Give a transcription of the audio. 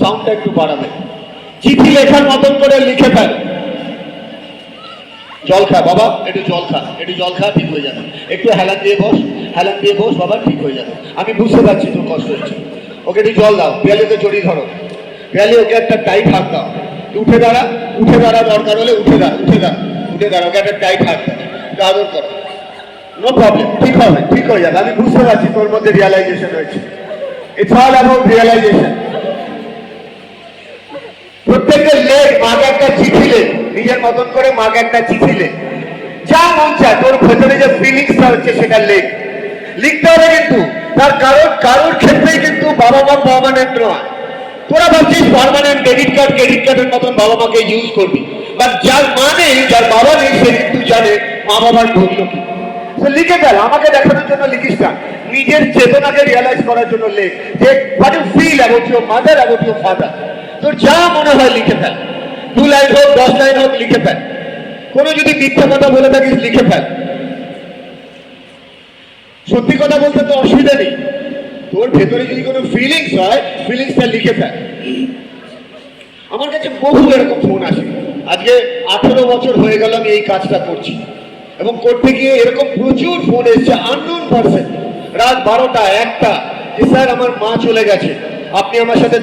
সাউন্ডটা একটু বাড়াবে। চিঠি লেখার মতন করে লিখে ফেল। জল খা, বাবা, একটু জল খা, একটু জল খা, ঠিক হয়ে যাবে। একটু হেলান দিয়ে বস, হেলান দিয়ে বস, বাবা, ঠিক হয়ে যাবে। আমি বুঝতে পারছি তোর কষ্ট হচ্ছে। ওকে একটু জল দাও পেয়ালিতে জড়িয়ে ধরো। পেয়ালি ওকে একটা টাইট হাত দাও। উঠে দাঁড়া উঠে দাঁড়া দরকার হলে উঠে দাঁড়া উঠে দাঁড়া উঠে দাঁড়া, ওকে একটা টাইট হাত দাও। একটু আদর করো। নো প্রবলেম ঠিক হবে, ঠিক হয়ে যাবে। আমি বুঝতে পারছি তোর মধ্যে রিয়ালাইজেশন রয়েছে ইটস অল অ্যাবাউট রিয়ালাইজেশন মাকে একটা চিঠি লেখ নিজের মতন করে মাকে একটা চিঠি লেখ যা মন চায়, তোর ভেতরে যে ফিলিংসটা হচ্ছে সেটা লেখ। লিখতে হবে কিন্তু, তার কারণ কারোর ক্ষেত্রেই কিন্তু বাবা মা পার্মানেন্ট নয়। তোরা ভাবছিস পার্মানেন্ট ডেবিট কার্ড ক্রেডিট কার্ডের মতন বাবা মাকে ইউজ করবি। বাট যার মা নেই, যার বাবা নেই, সে কিন্তু জানে মা বাবার মূল্য কি। লিখে ফেল, আমাকে দেখানোর জন্য লিখিস না। নিজের চেতনাকে রিয়ালাইজ করার জন্য লেখ। যে what you feel about your mother about your father তোর যা মনে হয় লিখে ফেল। দু লাইন হোক, দশ লাইন হোক, লিখে ফেল। কোনো যদি মিথ্যা কথা বলে থাকিস, লিখে ফেল। সত্যি কথা বলতে তো অসুবিধা নেই। তোর ভেতরে যদি কোনো ফিলিংস হয় ফিলিংসটা লিখে ফেল। আমার কাছে বহু এরকম ফোন আসে। আজকে আঠেরো বছর হয়ে গেল আমি এই কাজটা করছি। এবং করতে গিয়ে এরকম প্রচুর ফোন এসছে আননোন পার্সন রাত বারোটা, একটা। যে স্যার, আমার মা চলে গেছে। আপনি আমার সাথে